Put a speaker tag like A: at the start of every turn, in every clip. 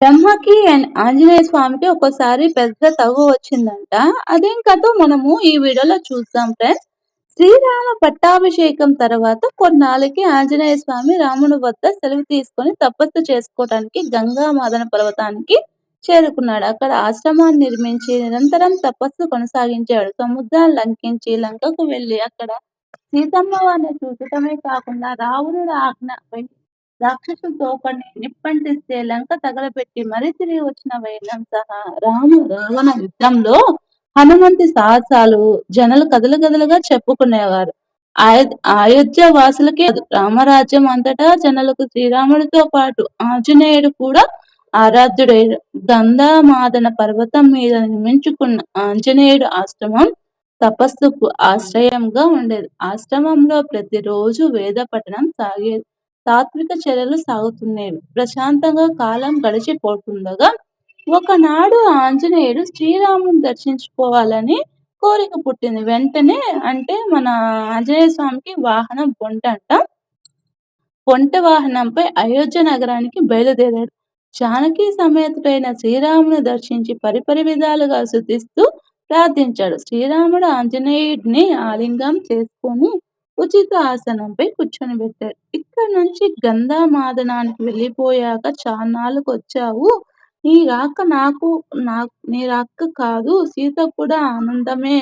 A: బ్రహ్మకి అండ్ ఆంజనేయ స్వామికి ఒకసారి పెద్ద తగు వచ్చిందంట. అదేం కథ మనము ఈ వీడియోలో చూద్దాం ఫ్రెండ్స్. శ్రీరామ పట్టాభిషేకం తర్వాత కొన్నాళ్ళకి ఆంజనేయ స్వామి రాముని వద్ద సెలవు తీసుకొని తపస్సు చేసుకోవటానికి గంగా మాదన పర్వతానికి చేరుకున్నాడు. అక్కడ ఆశ్రమాన్ని నిర్మించి నిరంతరం తపస్సు కొనసాగించాడు. సముద్రాన్ని లంకించి లంకకు వెళ్ళి అక్కడ సీతమ్మ వారిని చూడటమే కాకుండా రావణుడు ఆజ్ఞ రాక్షసులతో కొన్ని నిప్పంటిస్తే లంక తగలబెట్టి మరీ తిరిగి వచ్చిన వైనం సహా రాము రావణ యుద్ధంలో హనుమంతి సాహసాలు జనలు కదలు కదలుగా చెప్పుకునేవారు. అయోధ్య వాసులకే రామరాజ్యం అంతటా జనలకు శ్రీరాముడితో పాటు ఆంజనేయుడు కూడా ఆరాధ్యుడై. గంధామాదన పర్వతం మీద నిర్మించుకున్న ఆంజనేయుడు ఆశ్రమం తపస్సుకు ఆశ్రయంగా ఉండేది. ఆశ్రమంలో ప్రతిరోజు వేద పఠనం సాగేది తాత్విక చర్యలు సాగుతున్నాయి ప్రశాంతంగా కాలం గడిచిపోతుండగా ఒకనాడు ఆంజనేయుడు శ్రీరాముని దర్శించుకోవాలని కోరిక పుట్టింది. వెంటనే అంటే మన ఆంజనేయ స్వామికి వాహనం బొంట అంట బొంట వాహనంపై అయోధ్య నగరానికి బయలుదేరాడు. జానకి సమేతుడైన శ్రీరాముని దర్శించి పరిపరి విధాలుగా శుద్ధిస్తూ ప్రార్థించాడు. శ్రీరాముడు ఆంజనేయుడిని ఆలింగం చేసుకొని ఉచిత ఆసనంపై కూర్చొని పెట్టాడు. ఇక్కడ నుంచి గంధామాదనానికి వెళ్ళిపోయాక చాన్నాళ్ళకు వచ్చావు నీ రాక నాకు నాకు నీ రాక కాదు. సీత కూడా ఆనందమే.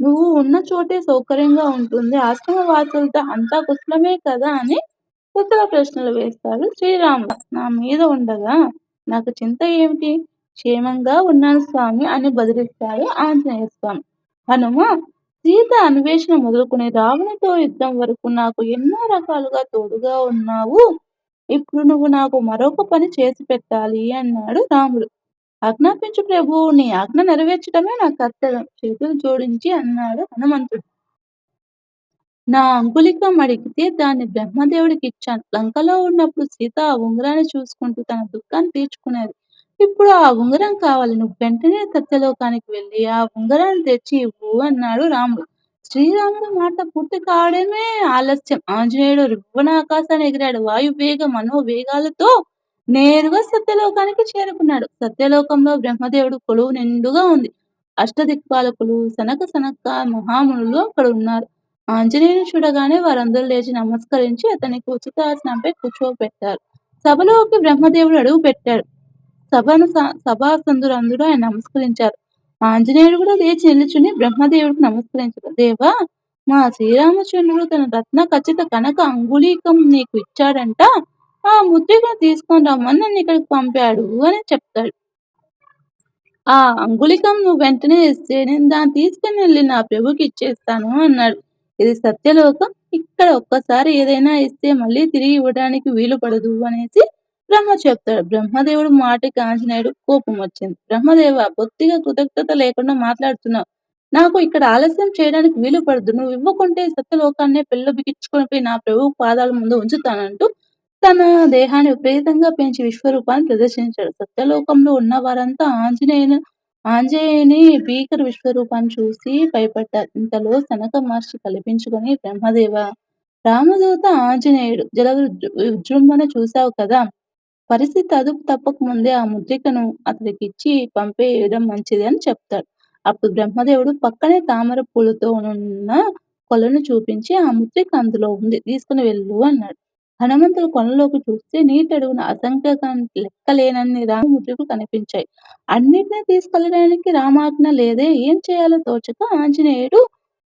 A: నువ్వు ఉన్న చోటే సౌకర్యంగా ఉంటుంది. ఆశ్రమ వాసులతో అంతా కుశలమే కదా అని కుశల ప్రశ్నలు వేస్తాడు శ్రీరాముడు. నా మీద ఉండగా నాకు చింత ఏమిటి? క్షేమంగా ఉన్నాను స్వామి అని బదిలిస్తాడు ఆంజనేయ స్వామి. హనుమ సీత అన్వేషణ మొదలుకుని రావణితో యుద్ధం వరకు నాకు ఎన్నో రకాలుగా తోడుగా ఉన్నావు. ఇప్పుడు నువ్వు నాకు మరొక పని చేసి పెట్టాలి అన్నాడు రాముడు. ఆజ్ఞాపించు ప్రభు నీ ఆజ్ఞ నెరవేర్చడమే నా కర్తవ్యం చేతులు జోడించి అన్నాడు హనుమంతుడు. నా అంకులికం అడిగితే దాన్ని బ్రహ్మదేవుడికి ఇచ్చాను. లంకలో ఉన్నప్పుడు సీత ఆ ఉంగరాన్ని చూసుకుంటూ తన దుఃఖాన్ని తీర్చుకునేది. ఇప్పుడు ఆ ఉంగరం కావాలి. నువ్వు వెంటనే సత్యలోకానికి వెళ్ళి ఆ ఉంగరాన్ని తెచ్చి ఇవ్వు అన్నాడు రాముడు. శ్రీరాముడు మాట పూర్తి కావడమే ఆలస్యం. ఆంజనేయుడు రివ్వన ఆకాశాన్ని ఎగిరాడు. వాయువేగ మనోవేగాలతో నేరుగా సత్యలోకానికి చేరుకున్నాడు. సత్యలోకంలో బ్రహ్మదేవుడు కొలువు నిండుగా ఉంది. అష్టదిక్పాలకులు సనక సనక మహామునులు అక్కడ ఉన్నారు. ఆంజనేయుని చూడగానే వారందరూ లేచి నమస్కరించి అతనికి ఉచిత ఆసనంపై కూర్చోబెట్టారు. సభలోకి బ్రహ్మదేవుడు అడుగు పెట్టాడు. సభను సభాసందురందరూ ఆయన నమస్కరించారు. ఆంజనేయుడు కూడా లేచి నిలుచుని బ్రహ్మదేవుడికి నమస్కరించారు దేవా మా శ్రీరామచంద్రుడు తన రత్న ఖచ్చిత కనక అంగుళీకం నీకు ఇచ్చాడంట. ఆ ముద్రికను తీసుకొని రమ్మని నన్ను ఇక్కడికి పంపాడు అని చెప్తాడు. ఆ అంగుళికం నువ్వు వెంటనే ఇస్తే నేను దాన్ని తీసుకుని వెళ్ళి నా ప్రభుకి ఇచ్చేస్తాను అన్నాడు. ఇది సత్యలోకం. ఇక్కడ ఒక్కసారి ఏదైనా ఇస్తే మళ్ళీ తిరిగి ఇవ్వడానికి వీలు పడదు అనేసి బ్రహ్మ చెప్తాడు. బ్రహ్మదేవుడు మాటకి ఆంజనేయుడు కోపం వచ్చింది. బ్రహ్మదేవ బొత్తిగా కృతజ్ఞత లేకుండా మాట్లాడుతున్నావు. నాకు ఇక్కడ ఆలస్యం చేయడానికి వీలు పడదు. నువ్వు ఇవ్వకుంటే సత్యలోకాన్నే పెళ్ళ బిగించుకొని నా ప్రభు పాదాల ముందు ఉంచుతానంటూ తన దేహాన్ని విపరీతంగా పెంచి విశ్వరూపాన్ని ప్రదర్శించాడు. సత్యలోకంలో ఉన్న వారంతా ఆంజనేయుని ఆంజనేయుని భీకర విశ్వరూపాన్ని చూసి భయపడ్డారు. ఇంతలో సనక మహర్షి కల్పించుకొని బ్రహ్మదేవ రామదూత ఆంజనేయుడు జల విజృంభణ చూశావు కదా పరిస్థితి అదుపు తప్పకముందే ఆ ముద్రికను అతడికిచ్చి పంపేయడం మంచిది అని చెప్తాడు. అప్పుడు బ్రహ్మదేవుడు పక్కనే తామర పూలతో ఉన్న కొలను చూపించి ఆ ముద్రిక అందులో ఉంది తీసుకుని వెళ్ళు అన్నాడు. హనుమంతుడు కొనలోకి చూస్తే నీటడుగున అడుగున అసంఖ్యాక లెక్కలేనన్ని రామముద్రికలు కనిపించాయి. అన్నిటినీ తీసుకెళ్ళడానికి రామాజ్ఞ లేదే. ఏం చేయాలో తోచక ఆంజనేయుడు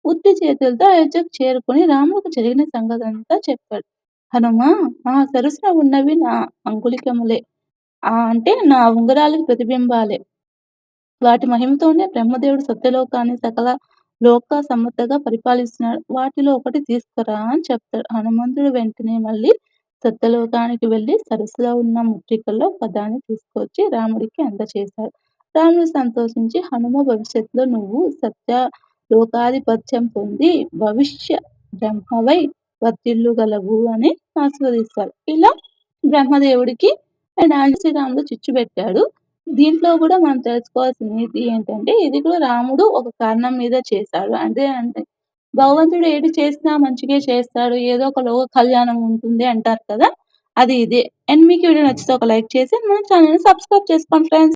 A: ఉత్తి చేతులతో అయోధ్యకు చేరుకుని రాముడికి జరిగిన సంగతి అంతా చెప్పాడు. హనుమా ఆ సరస్సున ఉన్నవి నా అంగుళికములే ఆ అంటే నా ఉంగరాలకు ప్రతిబింబాలే. వాటి మహిమతోనే బ్రహ్మదేవుడు సత్యలోకాన్ని సకల లోక సమ్మతగా పరిపాలిస్తున్నాడు. వాటిలో ఒకటి తీసుకురా అని చెప్తాడు. హనుమంతుడు వెంటనే మళ్ళీ సత్యలోకానికి వెళ్ళి సరస్సులో ఉన్న ముట్టికల్లో పదాన్ని తీసుకొచ్చి రాముడికి అందచేశాడు రాముడు సంతోషించి హనుమ భవిష్యత్తులో నువ్వు సత్య లోకాధిపత్యం పొంది భవిష్య బ్రహ్మవై వర్తిల్లుగలవు అని ఆస్వాదిస్తారు ఇలా బ్రహ్మదేవుడికి అండ్ శ్రీరాముడు చిచ్చు పెట్టాడు దీంట్లో కూడా మనం తెలుసుకోవాల్సిన నీతి ఏంటంటే ఇది కూడా రాముడు ఒక కారణం మీద చేశాడు అంటే అంటే భగవంతుడు ఏది చేసినా మంచిగా చేస్తాడు ఏదో ఒక లోక కళ్యాణం ఉంటుంది అంటారు కదా అది ఇదే. అండ్ మీకు వీడియో నచ్చితే ఒక లైక్ చేసి మన ఛానెల్‌ని సబ్స్క్రైబ్ చేసుకోండి ఫ్రెండ్స్.